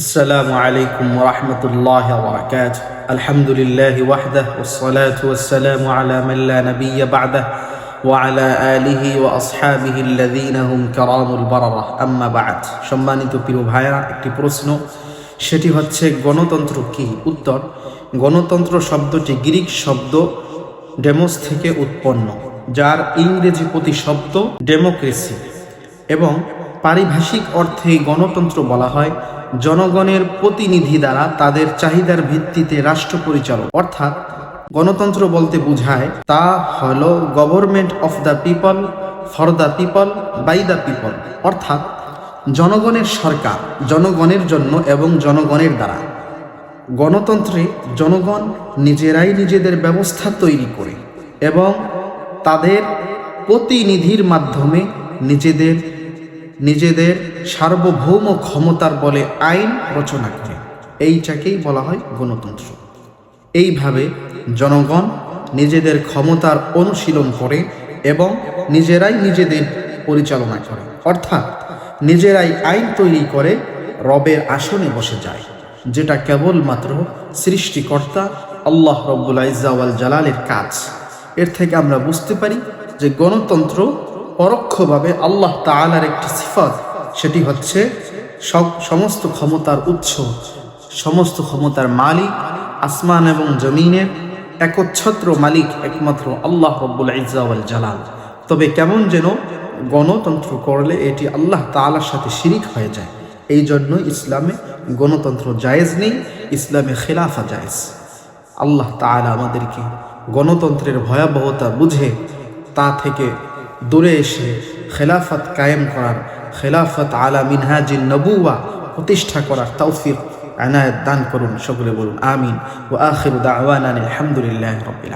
السلام عليكم ورحمة الله وبركاته الحمد لله وحده والصلاة والسلام على من لا نبي بعده وعلى آله وأصحابه الذين هم كرام البررة أما بعد সম্মানিত প্রিয় ভাইরা একটি প্রশ্ন সেটি হচ্ছে গণতন্ত্র কি উত্তর গণতন্ত্র শব্দটি গ্রিক শব্দ ডেমোস থেকে উৎপন্ন যার ইংরেজি প্রতিশব্দ ডেমোক্রেসি এবং পারিভাষিক অর্থে গণতন্ত্র বলা হয়। জনগণের প্রতিনিধি দ্বারা তাদের চাহিদার ভিত্তিতে রাষ্ট্র পরিচালক। অর্থাৎ গণতন্ত্র বলতে বোঝায়, তা হলো government of the people for the people by the people অর্থাৎ জনগণের সরকার, জনগণের জন্য এবং জনগণের দ্বারা। গণতন্ত্রে জনগণ নিজেরাই নিজেদের ব্যবস্থা তৈরি করে এবং তাদের প্রতিনিধির মাধ্যমে নিজেদের নিজেদের সার্বভৌম ক্ষমতার বলে আইন রচনা করে। এইটাকেই বলা হয় গণতন্ত্র। এইভাবে জনগণ নিজেদের ক্ষমতার অনুশীলন করে এবং নিজেরাই নিজেদের পরিচালনা করে। অর্থাৎ নিজেরাই আইন তৈরি করে রবের আসনে বসে যায়, যেটা কেবলমাত্র সৃষ্টিকর্তা আল্লাহ রব্বুল ইজাওয়াল জালালের কাজ। এর থেকে আমরা বুঝতে পারি যে গণতন্ত্র পরোক্ষভাবে আল্লাহ তাআলার একটি সিফত, সেটি হচ্ছে সব, সমস্ত ক্ষমতার উৎস, সমস্ত ক্ষমতার মালিক, আসমান এবং জমিনের একচ্ছত্র মালিক একমাত্র আল্লাহ রব্বুল ইজাওয়াল জালাল। তবে কেমন যেন গণতন্ত্র করলে এটি আল্লাহ তাআলার সাথে শিরিক হয়ে যায়। এই জন্য ইসলামে গণতন্ত্র জায়েজ নেই, ইসলামে খেলাফা জায়েজ। আল্লাহ তাআলা আমাদেরকে গণতন্ত্রের ভয়াবহতা বুঝে তা থেকে দূরে এসে খেলাফত কায়েম করার, খেলাফত আলা মিনহাজিন নবুয়া প্রতিষ্ঠা করার তৌফিক আনায়ত দান করুন, সকলে বলুন আমিন। ও আখির দাওয়ান আলহামদুলিল্লাহ রবিল